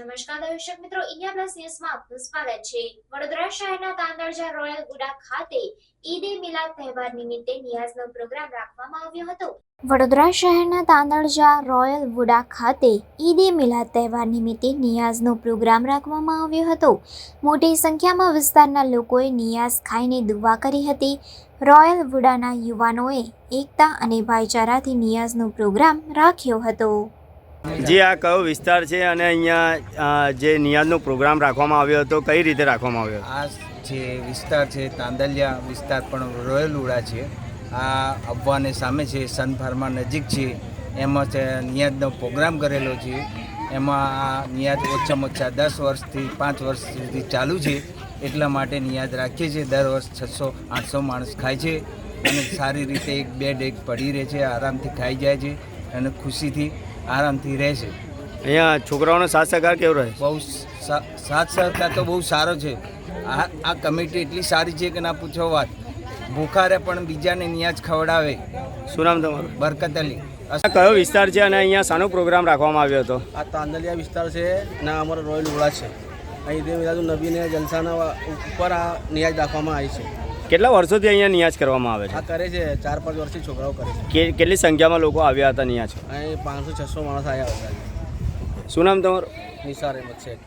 નમસ્કાર દર્શક મિત્રો, ઇન્ડિયા પ્લસ ન્યૂઝમાં આપનું સ્વાગત છે. વડોદરા શહેરના તાંદળજા રોયલ ગુડા ખાતે ઈદ મિલાદ તહેવાર નિમિત્તે નિયાઝનો પ્રોગ્રામ રાખવામાં આવ્યો હતો. વડોદરા શહેરના તાંદળજા રોયલ વુડા ખાતે ઈદ મિલાદ તહેવાર નિમિત્તે નિયાઝનો પ્રોગ્રામ રાખવામાં આવ્યો હતો. મોટી સંખ્યામાં વિસ્તારના લોકોએ નિયાઝ ખાઈને દુવા કરી હતી. રોયલ વુડાના યુવાનોએ એકતા અને ભાઈચારાથી નિયાઝનો પ્રોગ્રામ રાખ્યો હતો. જી આ કયો વિસ્તાર છે અને અહીંયા જે નિયાદનો પ્રોગ્રામ રાખવામાં આવ્યો હતો, કઈ રીતે રાખવામાં આવ્યો? આ જે વિસ્તાર છે, તાંદલિયા વિસ્તાર પણ રોયલ ઉડા છે. આ અફવાને સામે છે સન ફાર્મા નજીક છે. એમાં નિયાદનો પ્રોગ્રામ કરેલો છે. એમાં આ નિયાદ ઓછામાં ઓછા દસ વર્ષથી પાંચ વર્ષ સુધી ચાલુ છે. એટલા માટે નિયાદ રાખીએ છીએ. દર વર્ષ છસો, આઠસો માણસ ખાય છે અને સારી રીતે એક બેડ એક પડી રહે છે, આરામથી ખાઈ જાય છે અને ખુશીથી આરામથી રહે છે. અહીંયા છોકરાઓનો સાથ સહકાર કેવો રહે? બહુ સા- સાથ સહકાર તો બહુ સારો છે. આ આ કમિટી એટલી સારી છે કે ના પૂછો વાત. ભૂખારે પણ બીજાને ન્યાજ ખવડાવે. શું નામ તમારું? બરકત અલી. કયો વિસ્તાર છે અને અહીંયા શાનો પ્રોગ્રામ રાખવામાં આવ્યો હતો? આ તાંદલિયા વિસ્તાર છે અને અમારો રોયલ ઉડા છે. અહીં તે મિલાદુલ નબીને જલસાના ઉપર આ નિયાજ રાખવામાં આવી છે. કેટલા વર્ષોથી અહીંયા નિયાજ કરવામાં આવે આ કરે છે ચાર પાંચ વર્ષથી છોકરાઓ કરે છે. છે કે કેટલી સંખ્યામાં લોકો આવ્યા હતા નિયાજ? અહીં પાંચસો છસો માણસ આવ્યા હતા. શું નામ તમારું? નિસાર અહેમદ શેખ.